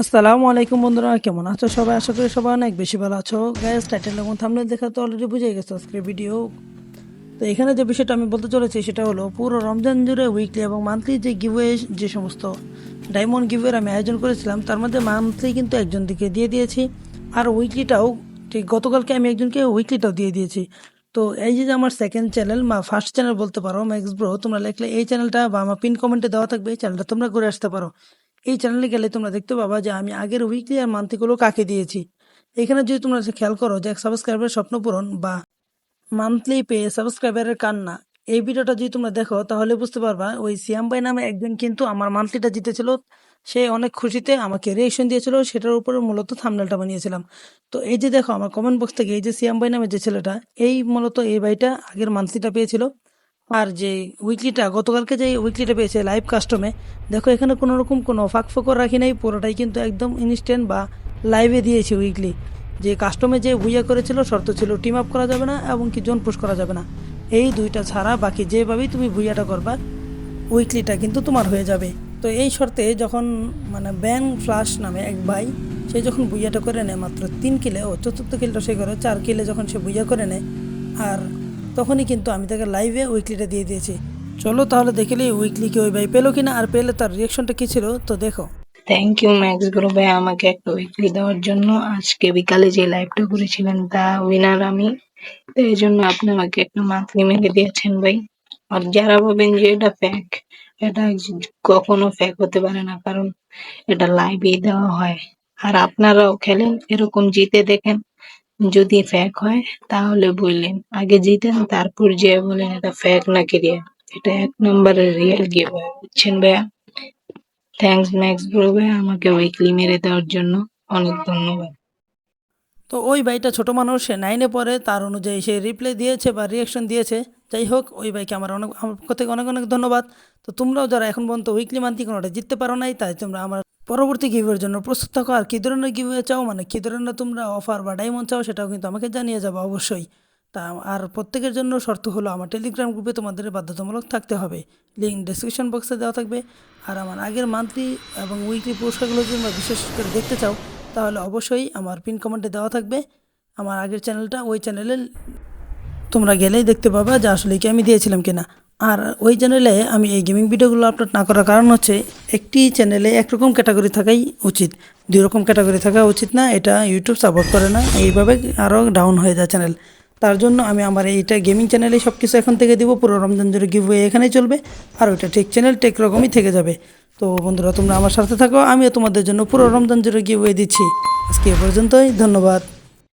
আসসালামু আলাইকুম বন্ধুরা, কেমন আছো সবাই? আশা করি সবাই অনেক বেশি ভালো আছো। গ্যাস টাইটেল এবং থামনেল দেখা তো অলরেডি বুঝে গেছো আজকের ভিডিও তো এখানে যে বিষয়টা আমি বলতে চলেছি, সেটা হলো পুরো রমজান জুড়ে উইকলি এবং মান্থলি যে গিভওয়ে যে সমস্ত ডায়মন্ড গিভওয়ের আমি আয়োজন করেছিলাম, তার মধ্যে মান্থলি কিন্তু একজন দিকে দিয়ে দিয়েছি। আর উইকলিটাও ঠিক গতকালকে আমি একজনকে উইকলিটাও দিয়ে দিয়েছি। তো এই যে যে আমার সেকেন্ড চ্যানেল বা ফার্স্ট চ্যানেল বলতে পারো ম্যাক্স ব্রো তোমরা লিখলে এই চ্যানেলটা বা আমার পিন কমেন্টে দেওয়া থাকবে, এই চ্যানেলটা তোমরা ঘুরে আসতে পারো। এই চ্যানেলে গেলে তোমরা দেখতে পাবা যে আমি আগের উইকলি আর মান্থলিগুলো কাকে দিয়েছি। এখানে যদি তোমরা খেয়াল করো যে এক সাবস্ক্রাইবারের স্বপ্ন পূরণ বা মান্থলি পেয়ে সাবস্ক্রাইবারের কান্না, এই ভিডিওটা যদি তোমরা দেখো তাহলে বুঝতে পারবা ওই সিয়াম ভাই নামে একজন কিন্তু আমার মান্থলিটা জিতেছিল। সে অনেক খুশিতে আমাকে রিয়েকশন দিয়েছিল, সেটার উপরে মূলত থামনেলটা বানিয়েছিলাম। তো এই যে দেখো আমার কমেন্ট বক্স থেকে এই যে সিয়াম ভাই নামে যে ছেলেটা, এই মূলত এই ভাইটা আগের মান্থলিটা পেয়েছিল। আর যে উইকলিটা গতকালকে যে উইকলিটা পেয়েছে লাইভ কাস্টমে দেখো এখানে কোনো রকম কোনো ফাঁক ফোকর রাখি নাই, পুরোটাই কিন্তু একদম ইনস্ট্যান্ট বা লাইভে দিয়েছি উইকলি যে কাস্টমে যে ভুইয়া করেছিল, শর্ত ছিল টিম আপ করা যাবে না এবং কি জোন পুশ করা যাবে না। এই দুইটা ছাড়া বাকি যেভাবেই তুমি ভুইয়াটা করবা উইকলিটা কিন্তু তোমার হয়ে যাবে। তো এই শর্তে যখন মানে ব্যাং ফ্লাশ নামে এক ভাই, সে যখন বুইয়াটা করে নেয় মাত্র তিন কিলে, ও চতুর্থ কিলটা সে করে, চার কিলে যখন সে বুইয়া করে নেয়, আর তখনই কিন্তু আমি তাকে লাইভে উইকলিটা দিয়ে দিয়েছি। চলো তাহলে দেখলে উইকলি কি ওই ভাই পেল কিনা, আর পেলে তার রিয়াকশনটা কী ছিল, তো দেখো। থ্যাংক ইউ ম্যাক্স ব্রো ভাই, আমাকে একটা উইকলি দেওয়ার জন্য। আজকে বিকালে যে লাইভটা করেছিলেন, তা উইনার আমি। তো এই জন্য আপনি আমাকে একটা মান্থলি মেরে দিয়েছেন ভাই। আর যারা ভাবেন যে এটা ফ্যাক এটা কখনো ফ্যাক হতে পারে না, কারণ এটা লাইভেই দেওয়া হয়। আর আপনারাও খেলেন, এরকম জিতে দেখেন। যদি ফ্যাক হয়, তাহলে বললেন। আগে জিতেন তারপর যে বলেন এটা ফ্যাক নাকি রিয়া এটা এক নম্বরের রিয়েল গিভ বুঝছেন ভাইয়া? থ্যাংকস ম্যাক্স ব্রো ভাইয়া, আমাকে উইকলি মেরে দেওয়ার জন্য অনেক ধন্যবাদ। তো ওই ভাইটা ছোট মানুষ, সে নাইনে পরে তার অনুযায়ী সে রিপ্লাই দিয়েছে বা রিয়াকশন দিয়েছে। যাই হোক, ওই ভাইকে আমার অনেক, আমার পক্ষ থেকে অনেক অনেক ধন্যবাদ। তো তোমরাও যারা এখন পর্যন্ত উইকলি মান্থলি কোনোটা জিততে পারো নাই, তাই তোমরা আমার পরবর্তী গিভের জন্য প্রস্তুত থাকো। আর কী ধরনের গিভে চাও মানে কী ধরনের তোমরা অফার বা ডায়মন্ড চাও, সেটাও কিন্তু আমাকে জানিয়ে যাব অবশ্যই। তা আর প্রত্যেকের জন্য শর্ত হলো, আমার টেলিগ্রাম গ্রুপে তোমাদের বাধ্যতামূলক থাকতে হবে। লিঙ্ক ডিসক্রিপশন বক্সে দেওয়া থাকবে। আর আমার আগের মান্থলি এবং উইকলি পুরস্কারগুলো যদি তোমরা বিশেষ করে দেখতে চাও, তাহলে অবশ্যই আমার পিন কমেন্টে দেওয়া থাকবে। আমার আগের চ্যানেলটা ওই চ্যানেলে তোমরা গেলেই দেখতে পাবা যে আসলে কি আমি দিয়েছিলাম কিনা। আর ওই চ্যানেলে আমি এই গেমিং ভিডিওগুলো আপলোড না করার কারণ হচ্ছে একটি চ্যানেলে একরকম ক্যাটাগরি থাকাই উচিত। দুই রকম ক্যাটাগরি থাকা উচিত না, এটা ইউটিউব সাপোর্ট করে না, এইভাবে আরও ডাউন হয়ে যায় চ্যানেল তার জন্য আমি আমার এইটা গেমিং চ্যানেলে সব কিছু এখন থেকে দিব, পুরো রমজান জুড়ে গিভ এখানেই চলবে, আর ওইটা ঠিক চ্যানেল ঠিক রকমই থেকে যাবে। তো বন্ধুরা, তোমরা আমার সাথে থাকো, আমিও তোমাদের জন্য পুরো রমজান জুড়ে গিভ দিচ্ছি। আজকে এ পর্যন্তই, ধন্যবাদ।